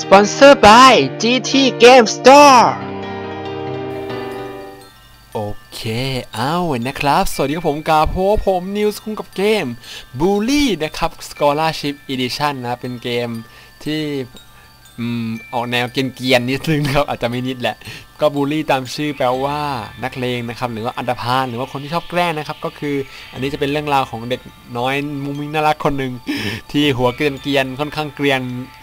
Sponsored by GT Game Store โอเค เอานะครับ สวัสดีครับผมกาโพผมนิวส์คุ้งกับเกม Bully นะครับ Scholarship Edition นะ เป็นเกมที่ อืมออกแนวเกรียนๆนิดนึงนะครับอาจจะไม่นิดแหละ ก็บูลลี่ตามชื่อแปลว่านักเลงนะครับ หรือว่าอันดพานหรือว่าคนที่ชอบแกล้งนะครับ ก็คืออันนี้จะเป็นเรื่องราวของเด็กน้อยมุ้งมิ้งน่ารักคนหนึ่งที่หัวเกรียนๆค่อนข้างเกรียน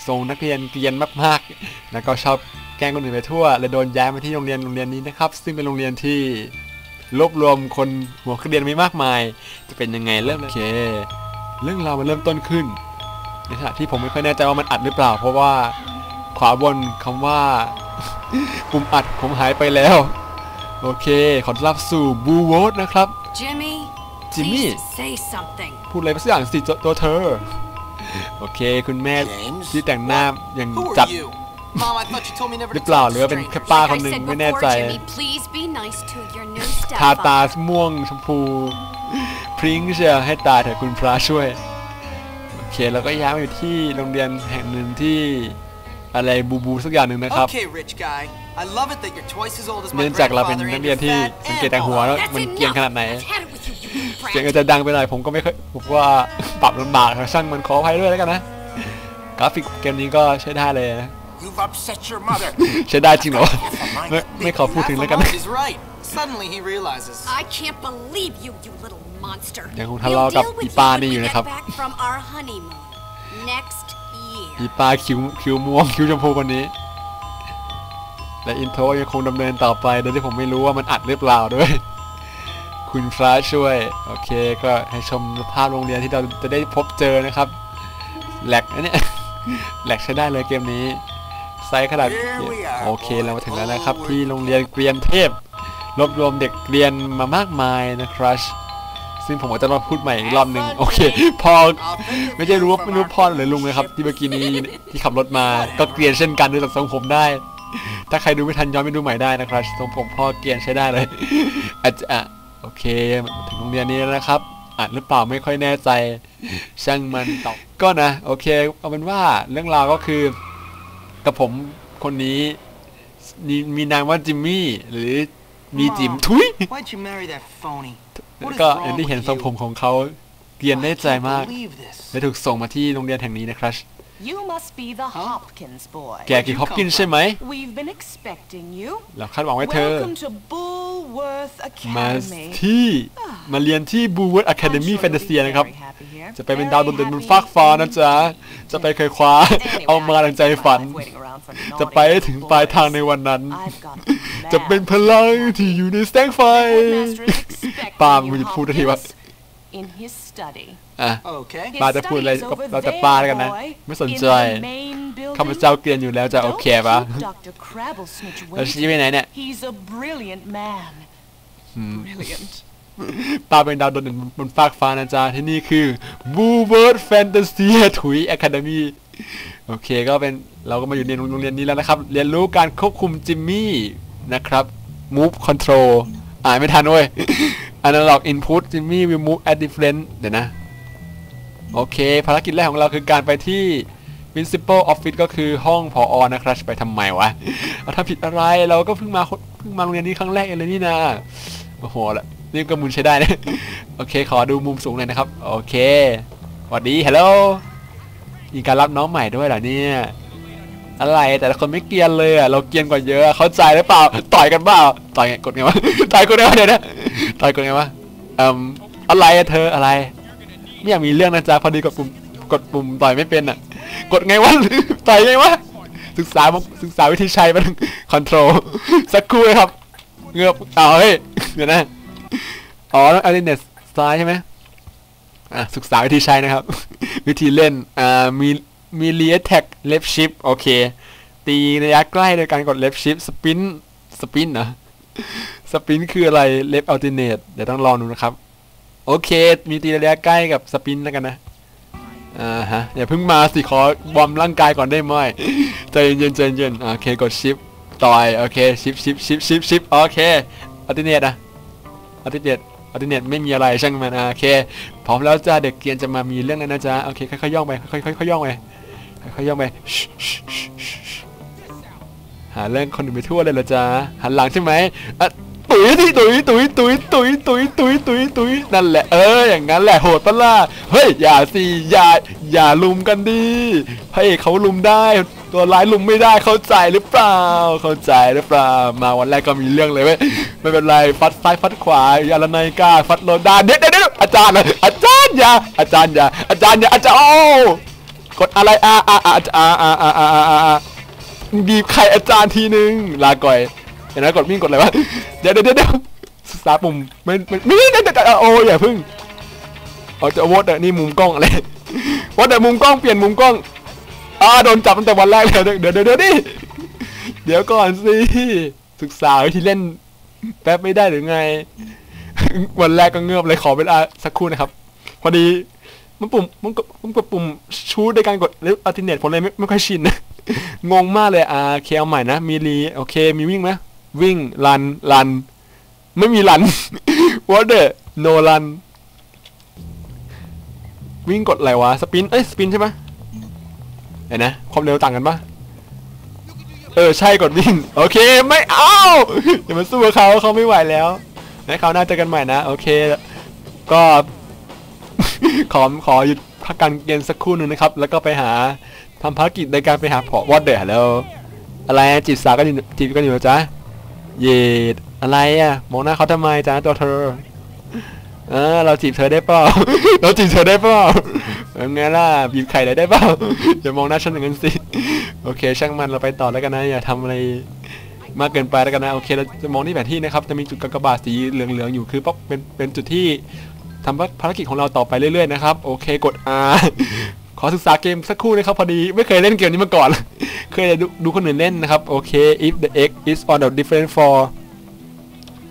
ทรงนักเรียนเกรียนมากๆ แล้วก็ชอบแกล้งคนอื่นไปทั่วเลยโดนย้ายมาที่โรงเรียนโรงเรียนนี้นะครับ ซึ่งเป็นโรงเรียนที่รวบรวมคนหัวเกรียนไม่มากมาย จะเป็นยังไงเริ่มโอเคเรื่องราวมันเริ่มต้นขึ้นในขณะที่ผมไม่ค่อยแน่ใจว่ามันอัดหรือเปล่า เพราะว่า ขวาบนคำว่า ปุ่มอัดผมหายไปแล้ว โอเค ขอต้อนรับสู่บูโวตนะครับ Jimmy, Jimmy? please say something. พูดอะไรสักอย่างสิตัวเธอ โอเค คุณแม่ James? ที่แต่งหน้าอย่าง Who จัด are you? Mom, I thought you told me never หรือ to เปล่า talk ห to รือว่าเป็น strangers. แค่ป้า Like คน I หนึ่ง said ไม่แน่ before, ใจ Jimmy, please be nice to your new ทาตา stepfather. ม่วงชมพู พริ้งเชียวให้ตาเถอะคุณพระช่วย โอเค แล้วก็ย้ายมาอยู่ที่โรงเรียนแห่งหนึ่งที่ อะไรบูบูสักอย่างหนึ่งนะครับ Okay, rich guy. I love it that you're twice as old as my เนื่องจากเราเป็น grandfather นัก and เรียน you're ที่ fat สังเกต and แต่หัว bald. แล้ว That's มันเกรียน enough. ขนาดไหน I've had it with you, you new เสียง brat. อาจจะดังไปหน่อยผมก็ไม่ค่อยผมว่าปรับลำบากช่างมันขออภัยด้วยแล้วกันนะ กราฟิกเกมนี้ก็ใช้ได้เลยนะ You've upset your mother. ใช้ได้จริงเหรอไม่ไม่ขอพูดถึงแล้วกันนะ He's right. Suddenly he realizes. I can't believe you, you little monster. ยังคงทะเลาะกับ We'll deal อี with ปา you when นี่ we อยู่ get นะครับ back from our honeymoon next year. อีปลาคิ้วคิ้วม่วงคิ้วชมพูคนนี้ และอินโทรยังคงดำเนินต่อไปโดยที่ผมไม่รู้ว่ามันอัดหรือเปล่าด้วย คุณพระช่วย โอเค ก็ให้ชมภาพโรงเรียนที่เราจะได้พบเจอนะครับแหลกนะเนี่ยแหลกใช้ได้เลยเกมนี้ไซส์ขนาด Here we are, โอเคเรามาถึงแล้วนะครับ boys. ที่โรงเรียนเกรียนเทพ รวบรวมเด็กเรียนมามากมายนะครับ ซึ่งผมก็จะมาพูดใหม่อีกรอบหนึ่งโอเค พอไม่ใช่รู้ว่าไม่รู้พ่อหรือลุงเลยครับ ที่เมื่อกี้นี้ที่ขับรถมาก็เกรียนเช่นกันดูจากทรงผมได้ ถ้าใครดูไม่ทันย้อนไปดูใหม่ได้นะครับทรงผมพ่อเกรียนใช้ได้เลยอาจจะอะโอเคถึงโรงเรียนนี้แล้วนะครับอ่านหรือเปล่าไม่ค่อยแน่ใจช่างมันตอบก็นะโอเคเอาเป็นว่าเรื่องราวก็คือ กับผมคนนี้มีมีนามว่าจิมมี่หรือมีจิมทุย Why'd you marry that phony? แล้ว What is ก็ wrong อย่างที่เห็น with ทรงผม you? ของเขาเกรียนได้ใจ I can't มาก believe this. และถูกส่งมาที่โรงเรียนแห่งนี้นะครับ You must be the Hopkins boy. แกกี่ฮอปกินใช่ไหม We've been expecting you. เราคาดหวังไว้เธอ Welcome to Bullworth มา Academy. ที่มาเรียนที่บูเวิร์ดอะคาเด I'm มี่ sure แฟนตา you'll เซี be ยนะครับ very happy here. จะไปเป็นดาวโดดเด่นบน Very ฟากฟ้านะ happy. จ๊ะ จะไปเคยคว้า Anyway, เอามาดังใจฝัน I've waiting around for จะ naughty ไปให้ถึง little ปลายทางใน boys. วันนั้น I've got จะเป็นพลังที่อยู่ในแสงไฟ Headmaster is expecting ปาล์ม you, มันจะพูดทีว่า Hopkins, in his study. อะ Okay. His ปาจะพูดอะไร study is ก็ over เราจะ there, ปาแล้วกันนะ boy, ไม่สน in ใจ the main building. ข้าพเจ้าเกรียนอยู่แล้วจะโอ Don't เคปะ keep Dr. Crabblesnitch แล้ว waiting. ชี้ไปไหนเนี่ย He's a brilliant man. Brilliant. ปาเป็นดาวโดดเด่นบนฟากฟ้านะจ๊ะที่นี่คือบูเวิร์ดแฟนตาซีถุยอะคาเดมี่โอเคก็เป็นเราก็มาอยู่ในโรงเรียนนี้แล้วนะครับ เรียนรู้การควบคุมจิมมี่นะครับ move control อ่านไม่ทันเว้ย analog input จิมมี่ will move at different เดี๋ยวนะ โอเค ภารกิจแรกของเราคือการไปที่ principal office ก็คือห้องผออนะครับไปทำไมวะเราทำผิดอะไรเราก็เพิ่งมาเพิ่งมาโรงเรียนนี้ครั้งแรกเองเลยนี่นะโอ้โหละนี่ก็มุนใช้ได้นะโอเค ขอดูมุมสูงหน่อยนะครับ โอเคสวัสดีฮัลโหลมีการรับน้องใหม่ด้วยเหรอเนี่ยอะไรแต่ละคนไม่เกียนเลยอะเราเกียนกว่าเยอะเข้าใจหรือเปล่าต่อยกันเปล่าต่อยกดไงวะต่อยกดไงวะเดี๋ยวนะต่อยกดไงวะอ่มอะไรอะเธออะไร ไม่อยากมีเรื่องนะจ๊ะพอดีกดปุ่มกดปุ่มต่อยไม่เป็นอะ กดไงวะต่อยไงวะศึกษาศึกษาวิธีใช้มันคอนโทรลสักครู่เลยครับ เงือบเอาเฮ้ยเดี๋ยวนะอ๋อแล้วอัลเนสซ้ายใช่ไหมอะศึกษาวิธีใช้นะครับ วิธีเล่นอ่ามีมีเลียแท็กเลฟชิปโอเค ตีระยะใกล้โดยการกดเลฟชิปสปินสปินนะสปินคืออะไรเลฟอัลติเนตเดี๋ยวต้องลองดูนะครับ โอเค มีตีระยะใกล้กับสปินแล้วกันนะอ่าฮะอย่าเพิ่งมาสิขอบอมร่างกายก่อนได้ไหมใจเย็นใจเย็นโอเคกดชิปต่อยโอเคชิปชิปชิปชิปชิปโอเคอัติเนตนะอัติเนตอัติเนตไม่มีอะไรช่างมันอะโอเคพร้อมแล้วจ้าเด็กเกียนจะมามีเรื่องแล้วนะจ๊ะโอเคค่อยๆย่องไปค่อยๆค่อยๆย่องไปค่อยๆย่องไปชิชิชิชิาเรื่องคนอื่นไปทั่วเลยเหรอจ๊ะหันหลังใช่ไหมอะ ตุ๋ยที่ตุ๋ยตุ๋ยตุ๋ยตุ๋ยตุ๋ยตุ๋ยตุ๋ยตุ๋ยนั่นแหละเอออย่างนั้นแหละโหดปะล่ะเฮ้ยอย่าสิอย่าอย่าลุมกันดิพระเอกเขาลุมได้ ตัวร้ายลุมไม่ได้เข้าใจหรือเปล่า เข้าใจหรือเปล่ามาวันแรกก็มีเรื่องเลยเว้ยไม่เป็นไรฟัดซ้ายฟัดขวาอย่าละนกล้าฟัดโลดาเด็ดเด็ดอาจารย์อาจารย์อย่าอาจารย์อย่าอาจารย์อย่าอาจารย์โอ้กดอะไรอ่าอ่าอ่าอ่าอ่าอ่าอ่าอ่าอ่าบีบไข่อาจารย์ทีนึงลาก่อย เห็นไหมกดวิ่งกดอะไรวะ เดี๋ยวเดี๋ยวเดี๋ยวสตาร์ปุ่มไม่ไม่ไม่ไม่ไม่โอ้ยอย่าพึ่งเอาจะวดนี่มุมกล้องอะไรวดแต่มุมกล้องเปลี่ยนมุมกล้องอ่าโดนจับตั้งแต่วันแรกเลยเดี๋ยวเดี๋ยวเดี๋ยวดิเดี๋ยวก่อนสิศึกษาวิธีเล่นแป๊บไม่ได้หรือไง วันแรกก็เงือบเลยขอเวลาสักครู่นะครับ พอดีมันปุ่มมันกดมันกดปุ่มชูดในการกดลิฟต์อัลติเนตผมเลยไม่ไม่ค่อยชินนะงงมากเลยอ่าเคเอใหม่นะมีรีโอเคมีวิ่งไหม วิ่งรันรัน ไม่มีรัน what the no run วิ่งกดอะไรวะ สปิน เอ้ย สปินใช่ไหมเห็นนะ ความเร็วต่างกันปะเออ ใช่กดวิ่ง โอเค ไม่เอาอย่ามาสู้กับเขาเขาไม่ไหวแล้วให้เขาวหน่าเจอกันใหม่นะ โอเค ก็ ขอขอหยุดพักการเกมสักครู่หนึ่งนะครับ แล้วก็ไปหาทำภารกิจในการไปหาพอวอดเดอร์แล้ว อะไรจีบสาวกันอยู่จีบกันอยู่เหรอจ๊ะ เยดอะไรอะมองหน้าเขาทำไมจ๊ะตัวเธอ เออ เราจีบเธอได้เปล่า เราจีบเธอได้เปล่าเป็นไงล่ะบีบไข่เลยได้เปล่าอย่ามองหน้าฉันอย่างนั้นสิ โอเค ช่างมันเราไปต่อแล้วกันนะ อย่าทำอะไรมากเกินไปแล้วกันนะโอเคเราจะมองที่แผนที่นะครับจะมีจุดกากบาทสีเหลืองๆอยู่คือป๊อปเป็นเป็นจุดที่ทำภารกิจของเราต่อไปเรื่อยๆนะครับ โอเคกด R ขอศึกษาเกมสักครู่นะครับพอดีไม่เคยเล่นเกมนี้มาก่อน เคยดูดูคนอื่นเล่นนะครับโอเค if the x is on the different for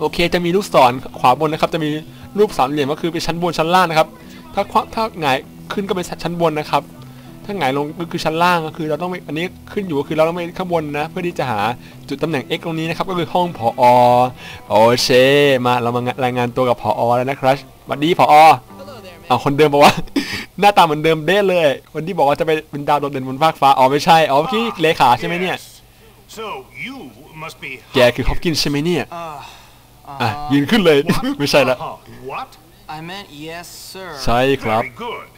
โอเค จะมีลูกศรขวาบนนะครับ จะมีรูปสามเหลี่ยมก็คือเป็นชั้นบนชั้นล่างนะครับ ถ้าคว้าถ้าหงายขึ้นก็เป็นชั้นบนนะครับ ถ้าหงายลงก็คือชั้นล่างก็คือเราต้องไม่อันนี้ขึ้นอยู่ก็คือเราต้องไม่ข้างบนนะ เพื่อที่จะหาจุดตำแหน่ง x ตรงนี้นะครับ ก็คือห้องผอโอเคมาเรามารายงานตัวกับผอแล้วนะครับสวัสดีผอเอาคนเดิมบอกว่า หน้าตาเหมือนเดิมเด้เลยวันที่บอกว่าจะไปเป็นดาวโดดเด่นบนฟากฟ้าอ๋อไม่ใช่อ๋อเมื่อกี้เลขาใช่ไหมเนี่ย So you must be แกคือฮอปกินใช่ไหมเนี่ย Uh, อะยืนขึ้นเลย ไม่ใช่ละ Uh-huh. What? I meant yes, sir. ใช่ครับ Very good.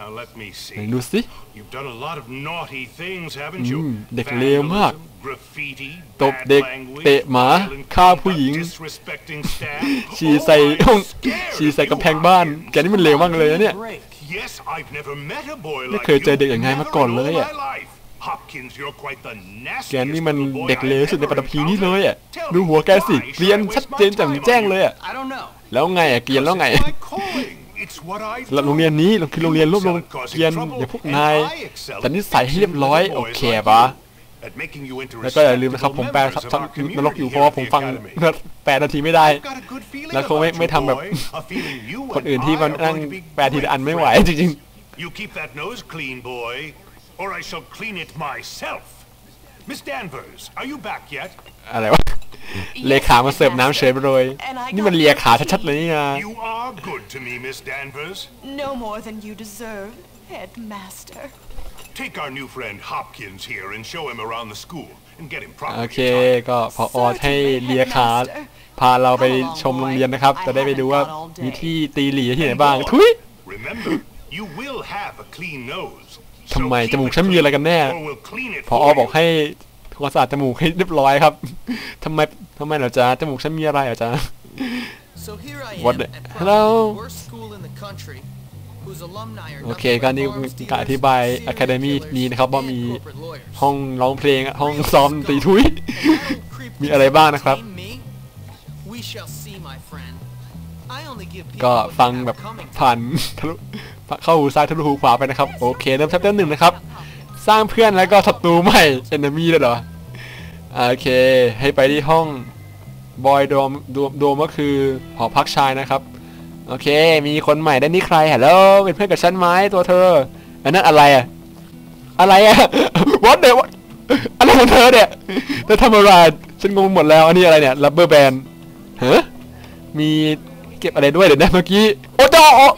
Now let me ไหน see. ดูสิ You've done a lot of naughty things, haven't you? อืมเด็กเลวมาก Vandalism, graffiti, ตบ bad เด็ก language, เตะหมา violent ฆ่าผู้หญิง conduct, disrespecting staff. ฉี่ใส่ Oh, ห้อง I'm scared ฉี่ใส่ of กำแพง you, บ้าน Hopkins. แกนี่มันเลวมากเลยนะเนี่ย Break. Yes, I've never met a boy ไม่ like เคยเจอเด็กอย่างไง you. มาก่อน Never เล in ย all อะ my life. Hopkins, you're quite the แก nastiest นี่มัน little boy เด็กเลว I've ที่สุดใน ever ปัตภีนี้เลยอะ encountered. Tell ดู me, หัวแกสิ why should เรียน I waste ชัด my เจนแจ่ม time แจ้ง on เลย you? อะ I don't know. แล้วไงอะเกรียนแล้วไง It's my calling. It's what I โรงเรียนนี้คือโรงเรียนรวบรวมเกรียนอย่าพวกนายแต่นิสัยให้เรียบร้อยโอเคปะ At making you into แล้วก็อย่าลืมนะครับผมแปลซับซับนรกอยู่เพราะว่าผมฟัง แปดนาทีไม่ได้ แล้วคงไม่ไม่ทำแบบคนอื่นที่มันนั่งแปลทีละอันไม่ไหวจริง You keep that nose clean, boy, or I shall clean it myself. Miss Danvers, are you back yet? ๆอะไรวะเลขามาเสิร์ฟน้ำเฉยไปเลยนี่มันเลียขาชัดๆเลยนี่นะ You are good to me, Miss Danvers. No more than you deserve, headmaster. Take our new friend Hopkins here and show him around the school and get him โอ properly เค attired. ก็พออให้เลียขาพาเราไปชมโรงเรียนนะครับ จะได้ไปดูว่ามีที่ตีหลีที่ไหนบ้างทุย Remember, you will have a clean nose. ทำไม So keep จมูก it ฉันมีอะไรกันแน่ clean, or we'll clean it พอ for บอก you. ให้ทำความสะอาดจมูกให้เรียบร้อยครับทำไมทำไมเหรอจ๊ะจมูกฉันมีอะไรเหรอจ๊ะ So here I What am the- at Hello? โอเคก็นี่การอธิบาย serial Academy killers, นี้นะครับว่ามีห้องร้องเพลงห้องซ้อมตีทุยมีอะไรบ้างนะครับ ก็ฟังแบบผ่านทะลุเข้าหูซ้ายทะลุหูขวาไปนะครับ โอเคเริ่มชัปเตอร์หนึ่งนะครับ สร้างเพื่อนแล้วก็ศัตรูใหม่เอนมีเลยเหรอ โอเค ให้ไปที่ห้องบอยโดมโดมโดมก็คือหอพักชายนะครับ โอเค มีคนใหม่ได้นี่ใครฮัลโหลเป็นเพื่อนกับฉันไหมตัวเธอ อันนั้นอะไรอะอะไรอะ what the what อะไรของเธอเนี่ยเธอทำอะไรฉันงงหมดแล้ว อันนี้อะไรเนี่ยรับเบอร์แบนเฮ้มีเก็บอะไรด้วยเดี๋ยวนะเมื่อกี้โอ้จ้าโอ้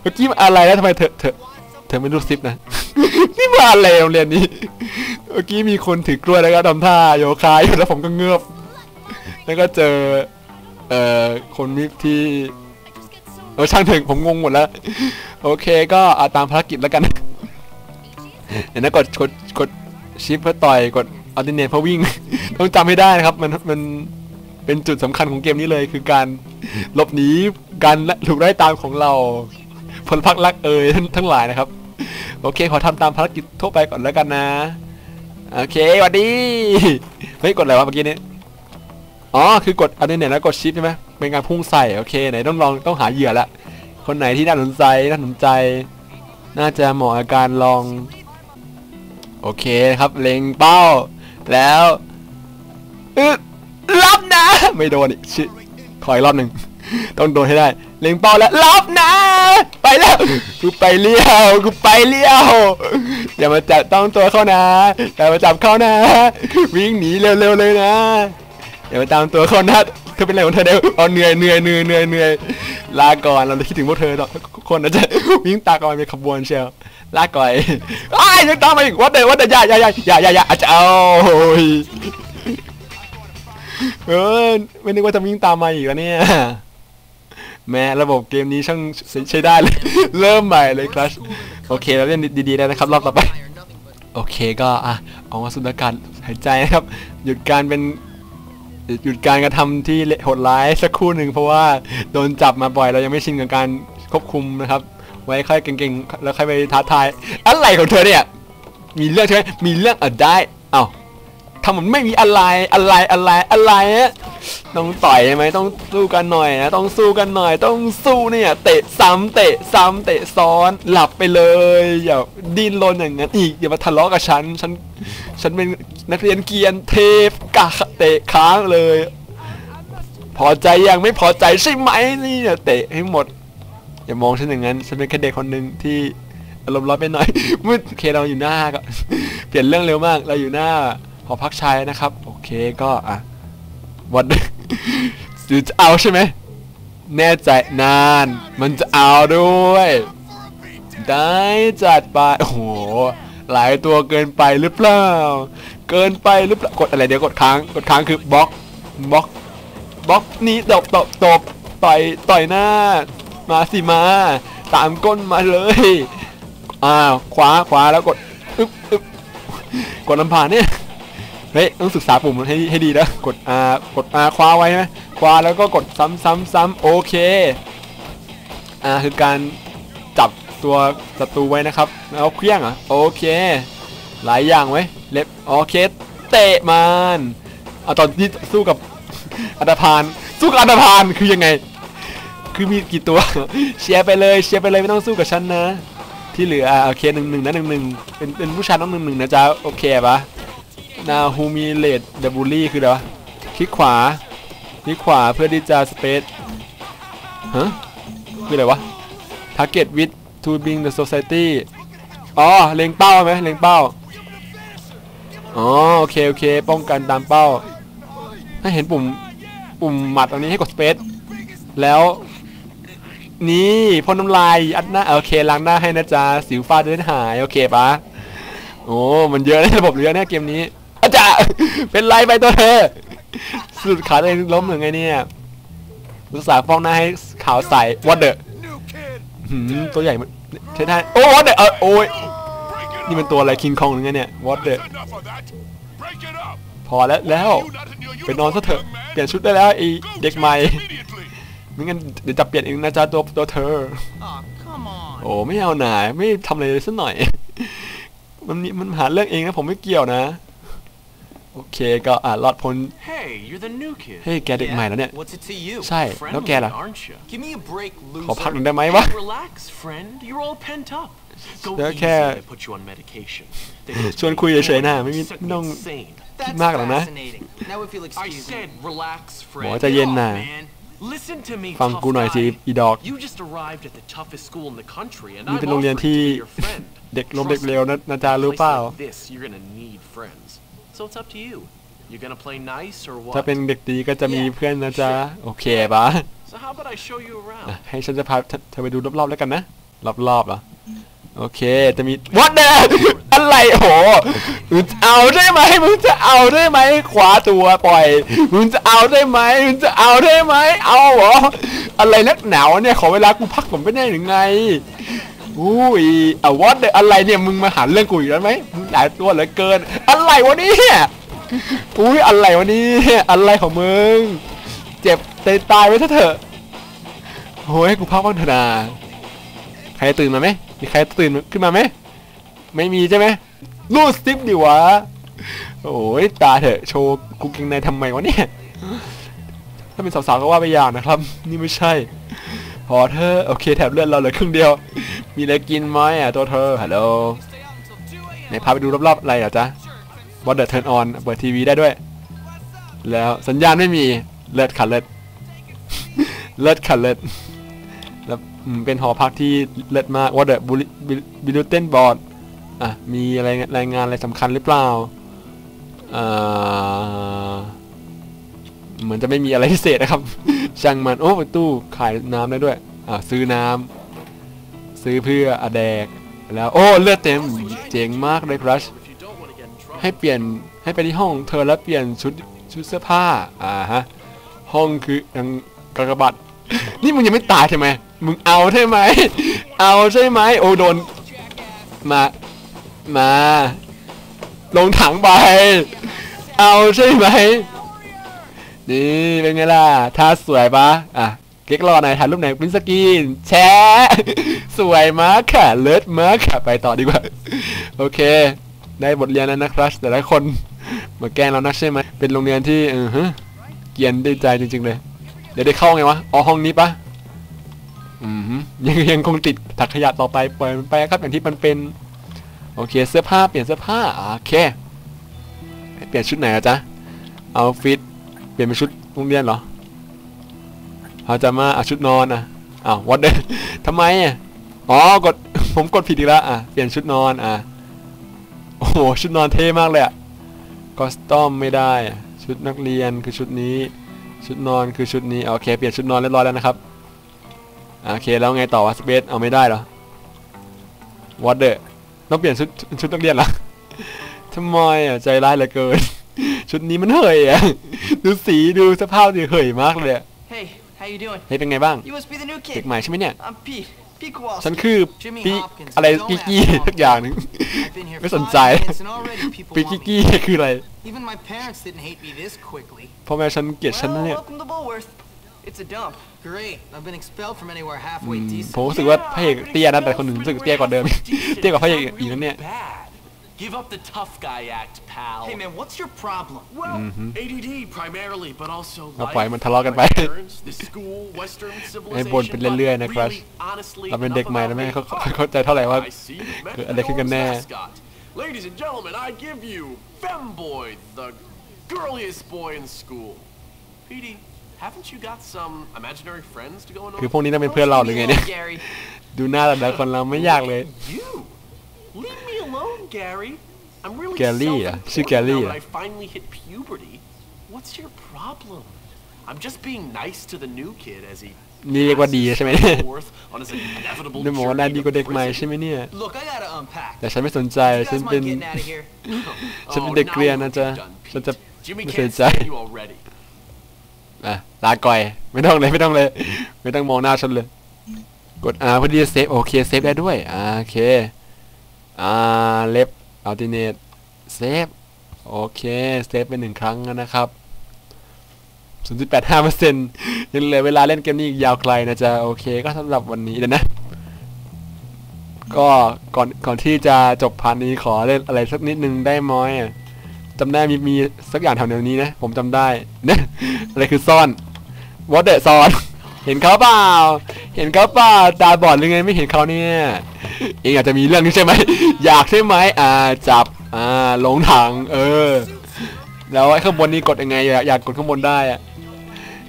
เมื่อกี้มันอะไรแล้วทำไมเธอเธอเธอไม่รู้ซิปนะนี่มาอะไรโรงเรียนนี้ เมื่อกี้มีคนถือกล้วยแล้วก็ทำท่าโยคะอยู่แล้วผมก็เงือบ แล้วก็เจอ เอ่อคนมิที่เออช่างเถึงผมงงหมดแล้ว โอเคก็อาตามภารกิจแล้วกันเดี๋ยวนะกดกดกดชิปเพื่อต่อยกดอัลติเนตเพื่อวิ่ง ต้องจำให้ได้นะครับ มันมันเป็นจุดสำคัญของเกมนี้เลย คือการหลบหนีการถูกไล่ตามของเราพลพรรครักเอ่ยทั้งทั้งหลายนะครับ โอเค ขอทำตามภารกิจทั่วไปก่อนแล้วกันนะ โอเคสวัสดี เฮ้ย กดอะไรวะเมื่อกี้นี้ อ๋อ คือกดอันนี้เนี่ยแล้วกดชิปใช่ไหมเป็นการพุ่งใส่ โอเค ไหนต้องลองต้องหาเหยื่อละ คนไหนที่น่าสนใจน่าสนใจ น่าจะเหมาะกับการลอง โอเคครับ เล็งเป้า แล้วอึรับนะ ไม่โดนอีกชิขออีกรอบหนึ่ง ต้องโดนให้ได้ เล็งเป้าแล้วรับนะ ไปแล้วกูไปเลี้ยวกูไปเลี้ยวอย่ามาจับต้องตัวเขานะอย่ามาจับเขานะ วิ่งหนีเร็วๆเลยนะ อย่าไปตามตัวเขานะเธอเป็นอะไรของเธอเดี๋ยวเอาเหนื่อยเหนื่อยเหนื่อยเหนื่อยเหนื่อยลาก่อนเราคิดถึงพวกเธอทุกคนนะจะวิ่งตามกันมาเป็นขบวนเชียวลาก่อยอ้ยยังตามมาอีกวัดเดวัดเดย่าย่าย่าย่าย่าย่าอาจจะเอาโอ้ยเออไม่นึกว่าจะวิ่งตามมาอีกแล้วเนี่ยแม้ระบบเกมนี้ช่างใช้ได้เลย เริ่มใหม่เลยครับโอเคเราเล่นดีๆแล้วนะครับรอบต่อไป โอเคก็อะออกมาสูดอากาศหายใจนะครับ หยุดการเป็น หยุดการกระทำที่โหดร้ายสักครู่หนึ่งเพราะว่าโดนจับมาบ่อยเรายังไม่ชินกับการควบคุมนะครับ ไว้ค่อยเก่งๆแล้วค่อยไปท้าทายอะไรของเธอเนี่ยมีเรื่องใช่ไหมมีเรื่องเออได้เอ้าทำเหมันไม่มีอะไรอะไรอะไรอะไรอะต้องต่อยใช่ไหมต้องสู้กันหน่อยนะต้องสู้กันหน่อย ต้องสู้เนี่ยเตะซ้ำเตะซ้ำเตะซ้อนหลับไปเลยอย่าดิ้นรนอย่างนั้นอีกอย่ามาทะเลาะกับฉันฉัน ฉันเป็นนักเรียนเกียนเทพกะเตะค้างเลย พอใจยังไม่พอใจใช่ไหมนี่เนี่ยเตะให้หมด อย่ามองฉันอย่างนั้น ฉันเป็นแค่เด็กคนหนึ่งที่อารมณ์ร้อนไปหน่อยมืดโอเคเราอยู่หน้าก็ เปลี่ยนเรื่องเร็วมาก เราอยู่หน้าหอพักชายนะครับ โอเคก็อะวันหรือจะเอาใช่ไหมแน่ใจนาน มันจะเอาด้วย ได้จัดไปโอ้โห หลายตัวเกินไปหรือเปล่า เกินไปหรือเปล่ากดอะไรเดี๋ยวกดค้างกดค้างคือบล็อกบล็อกบล็อกนี้ตบตบตบต่อยต่อยหน้า มาสิมาตามก้นมาเลยอ้าขวาขวาแล้วกดอึ๊บอึ๊บกดลำผ่านเนี่ยเฮ้ยต้องศึกษาปุ่มให้ให้ดีนะกด R กด R คว้าไว้ไหมคว้าแล้วก็กดซ้ำซ้ำซ้ำโอเคอ่าคือการ ตัวศัตรูไว้นะครับแล้วเคลี้ยงอะโอเค หลายอย่างไว้เล็บโอเคเตะมันเอาตอนที่สู้กับอัตภานสู้กับอัตภานคือยังไง คือมีกี่ตัวเชียร์ไปเลยเชียร์ไปเลยไม่ต้องสู้กับฉันนะ ที่เหลืออะโอเคหนึ่งหนึ่งนะหนึ่งหนึ่งเป็นเป็นผู้ชายต้องหนึ่งหนึ่งนะจ๊ะโอเคปะนาฮูมิเลดเดบูลี่คืออะไรวะคลิกขวาคลิกขวาเพื่อที่จะสเปซฮะคืออะไรวะ target with to bring the society อ๋อเล็งเป้าไหมเล็งเป้าอ๋อโอเคโอเค ป้องกันตามเป้า ถ้าเห็นปุ่มปุ่มหมัดตรงนี้ให้กดสเปซแล้ว นี่พ่นน้ำลายอัดหน้าโอเคล้างหน้าให้นะจ๊ะสิวฟ้าจะได้หายโอเคปะโอ้มันเยอะนะระบบเยอะนะเกมนี้อาจารย์เป็นไรไปตัวเธอสุดขาตัวเองล้มหรือไงเนี่ยรักษาฟองหน้าให้ขาวใสวัดเดอ หืมตัวใหญ่มันใช้ได้โอ้วัดเดอเออโอ้ยนี่มันตัวอะไรคิงคองหรือไงเนี่ยวัดเดอ enough of that. Break it up. พอแล้วแล้ว You not in your ไปนอนซะเถอะ uniform, young man. เปลี่ยนชุดได้แล้วไอ Go เด็กใหม่ change immediately. ไม่งั้นเดี๋ยวจะเปลี่ยนเองนะจ๊ะตัวตัวเธอ Aw, come on. โอ้ไม่เอาหนาไม่ทำอะไรเลยสักหน่อย มันมีมันหาเรื่องเองนะผมไม่เกี่ยวนะ โอเคก็อ่ารอดพ้น Hey, you're the new kid. เฮ้ยแกเด็กใหม่แล้วเนี่ย What's it to you? ใช่ แล้วแก Friendly, ล่ะ aren't you? Give me a break, ขอพัก loser. หนึ่งได้ไหมวะ Hey, relax, friend. You're all pent up. Go They're easy. cat. They put you on medication. ชวนคุยเฉยๆนะไม่มี Set ไม่ me ต้อง insane. That's Mắc rồi nè. fascinating. Now if you'll I excuse me. said relax, friend. หมอใจเย็นน่ะ Get off, man. Listen to me, ฟัง tough กูหน่อยสิ guy. อีดอก You just arrived at the toughest school in the country, and นี่ I'm เป็นโรงเรียน offering ที่ to be your friend. เด็กล้ม Trust เด็กเร็วนะนะจ๊ะ In a รู้ place เปล่า like this, you're gonna need friends. So it's up to you. You gonna play nice or ถ้า what? เป็นเด็กดีก็จะมีเพื่อนนะจ๊ะ โอเคปะ So how about I show you อะ around? ให้ฉันจะพาเธอเธอไปดูรอบๆแล้วกันนะ รอบๆเหรอ โอเค จะมี what the อะไรโหมึงจะเอาได้ไหมมึงจะเอาได้ไหมขวาตัวปล่อย มึงจะเอาได้ไหมมึงจะเอาได้ไหม เอาเหรอ อะไรนักหนาวะเนี่ย ขอเวลากูพักผมไม่ได้หรือไง อุ้ยอะ what the อะไรเนี่ยมึงมาหาเรื่องกูอีกแล้วไหมมึงหลายตัวเหลือเกิน อะไรวะเนี่ยอุ้ยอะไรวะเนี่ยอะไรของมึง เจ็บตายตายไว้ซะเถอะโอ้ยให้กูพักบ้างเถอะนาใครตื่นมาไหมมีใครตื่นขึ้นมาไหมไม่มีใช่ไหมรูดสติปดิวะโอ้ยตาเถอะโชว์กูเกงในทำไมวะเนี่ยถ้าเป็นสาวๆก็ว่าไปอย่างนะครับ นี่ไม่ใช่พอเธอะโอเคแถบเลือดเราเหลือครึ่งเดียว มีอะไรกินไหมอะตัวเธอฮัลโหลไหนพาไปดูรอบๆอะไรเหรอจ๊ะบอเดอร์เทิร์นออนเปิดทีวีได้ด้วย แล้วสัญญาณไม่มีเลือดขัดเลือดเลือดขัดเลือดแล้วเป็นหอพักที่เลิศมากว่าเดอะบิลเทนบอร์ดอะมีอะไรรายงานอะไรสำคัญหรือเปล่าอ่าเหมือนจะไม่มีอะไรพิเศษนะครับ ช่างมัน โอ้ประตู้ขายน้ำได้ด้วย อ่าซื้อน้ำ ซื้อเพื่ออะแดกแล้วโอ้เลือดเต็มเจ๋งมากเลยครัชให้เปลี่ยนให้ไปที่ห้องเธอแล้วเปลี่ยนชุดชุดเสื้อผ้าอ่าฮะห้องคือยังกระบัดนี่มึงยังไม่ตายใช่ไหมมึงเอาใช่ไหมเอาใช่ไหมโอ้โดนมามาลงถังไป เอาใช่ไหมนี่เป็นไงล่ะท่าสวยปะอะ เก๊กรอหน่อยถ่ายรูปไหนปริ้นสกีนแชร์สวยมากค่ะ เลิศมากค่ะ ไปต่อดีกว่า โอเค ได้บทเรียนแล้วนะครับ แต่ละคนมาแกล้งเรานักใช่ไหมเป็นโรงเรียนที่เออฮะเกียนได้ใจจริง ๆ เลย เดี๋ยวได้เข้าไงวะอ๋อห้องนี้ปะอืมยังยังคงติดถักขยะต่อไปปล่อยมันไปครับอย่างที่มันเป็นโอเคเสื้อผ้าเปลี่ยนเสื้อผ้าอ่าโอเค เปลี่ยนชุดไหนอะจ๊ะเอาฟิตเปลี่ยนเป็นชุดโรงเรียนเหรอ เอาจะมาอาชุดนอนอะอ้าววัดเดทำไมอะอ๋อกดผมกดผิดอีกแล้วอะเปลี่ยนชุดนอนอะโอ้โหชุดนอนเท่มากเลยอะคอสตอมไม่ได้ชุดนักเรียนคือชุดนี้ ชุดนอนคือชุดนี้โอเคเปลี่ยนชุดนอนเรียบร้อยแล้วนะครับโอเคแล้วไงต่อวะสเปซเอาไม่ได้เหรอวอตเดต้องเปลี่ยนชุดชุดนักเรียนเหรอทำไมอะใจร้ายเหลือเกิน ชุดนี้มันเห่ยอะดูสีดูสภาพดิเห่ยมากเลยอะ Hey, how you doing? เฮ้ยเป็นไงบ้าง You must be the new เด็ก kid. ใหม่ใช่ไหมเนี่ย I'm Pete. Pete Kowalski. ฉันคือ Jimmy ปี Hopkins อะไร Don't กี้ ask กี้ long. ทุกอย่างหนึง I've been here ไม่ five สนใจ minutes and already people ปี want กี้ me. กี้คืออะไร Even my parents didn't hate me this quickly. พ่อแม่ฉันเกลียดฉันนะ Well, เนี่ย welcome to Bullworth. It's a dump. Great. I've been expelled from anywhere อื halfway ม decent. ผมรู้สึกว่าพระเอกเตี้ยนะแต่คนอื่นรู้สึกเตี้ยกว่าเดิม เตี้ยกว่าพระเอกอีกนะเนี่ย Bad. Give up the tough guy act, pal. Hey man, what's your problem? Well, ADD primarily, but also เอาปล่อยมันทะเลาะกันไป my parents, the school, Western ให้ civilization. บ่นไปเรื่อยๆนะ but ครับ really, honestly, เราเป็นเด็ก enough ใหม่ about แล้วไม่ me. เขาเขาเข้าใจเท่าไหร่ว่า I see you met เกิด the อะไรขึ้นกันแน่ Gnome's mascot. Ladies and gentlemen, I give you Femboy, the girliest boy in school. Petey, haven't you got some imaginary friends to go on? คือพวกนี้ต้องเป็นเพื่อนเราหรือไงเนี่ย Gary. ดูหน้าแต่ละคนเราไม่ยากเลย You? Leave me alone, Gary. I'm really Gary อะ self-important ชื่อ Gary now อะ that I finally hit puberty. What's your problem? I'm just being nice to the new kid as he นี่เรียกว่าดีใช่ไหม passes เนี่ย forth on his inevitable นี่บอกว่านา journey ดี to กว่าเด็กใหม่ prison. ใช่ไหมเนี่ย Look, I gotta unpack. แต่ฉันไม่สนใจ You ฉัน guys เป็น mind getting out of here? ฉันเป็น Oh, เด็ก now เกรียนนะ you're จ๊ะ done, ฉันจะ Pete. Jimmy ไม่สน can't ใจ stand you already. อะลาก่อย ไม่ต้องเลย ไม่ต้องเลย ไม่ต้องมองหน้าฉันเลย กด R เพื่อที่จะเซฟ โอเค เซฟได้ด้วยอ่าโอเค อ่าเล็บอัลติเนตเซฟโอเค เซฟเป็นหนึ่งครั้งนะครับ 0.85%ยังเหลือเวลาเล่นเกมนี้อีกยาวไกลนะจ๊ะ โอเคก็สำหรับวันนี้เดี๋ยวนะ ก็ก่อนก่อนที่จะจบพาร์ทนี้ขอเล่นอะไรสักนิดนึงได้ไหมอะจำได้มีมีสักอย่างแถวนี้นะ ผมจำได้เนะอะไรคือซ่อนวอเดอซ่อน เห็นเขาเปล่า เห็นเขาเปล่าตาบอดหรือไงไม่เห็นเขาเนี่ย เองอาจจะมีเรื่องนี้ใช่ไหม อยากใช่ไหมอ่าจับ อ่าลงถัง เออ แล้วไอ้ข้างบนนี้กดยังไง อยากอยากกดข้างบนได้อะ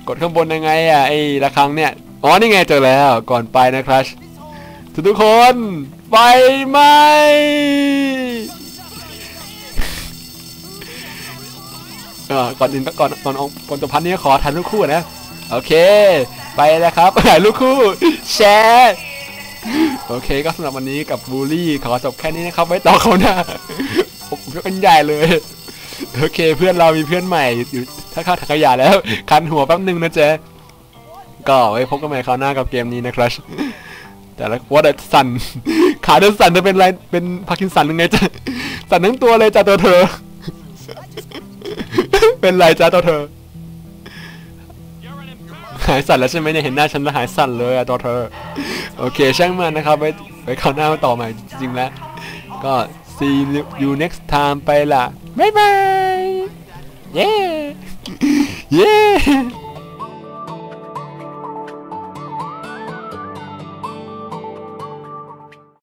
กดข้างบนยังไงอะไอ้ระฆังเนี่ย อ๋อนี่ไงเจอแล้ว ก่อนไปนะครับทุกทุกคนไฟไหมเออก่อนอื่นก็ก่อนก่อนอาก่อนจบพันนี้ขอถ่ายรูปคู่นะ โอเค ไปแล้วครับถ่ายรูปคู่แชร์โอเคก็สำหรับวันนี้กับบูลลี่ขอจบแค่นี้นะครับไว้ต่อเขาวหน้าผมยกกันใหญ่เลย โอเคเพื่อนเรามีเพื่อนใหม่อยู่ถ้าเข้าถังขยะแล้ว คันหัวแป๊บหนึงนะเจ๊ก็ไว้พบกันใหม่คราวหน้ากับเกมนี้นะครับแต่ละว่าแต่สั่นขาเดินสันจะเป็นไรเป็นพาร์กินสันยังไงจ๊ะสันทั้งตัวเลยจ้าตัวเธอ เป็นไรจ้าตัวเธอ หายสั่นแล้วใช่ไหมเนี่ยเห็นหน้าฉันแล้วหายสั่นเลยอะตัวเธอ โอเคช่างมันนะครับไว้ไว้คราวหน้ามาต่อใหม่จริงๆแล้ว ก็ see you next time ไปละบ๊ายบาย เย้ เย้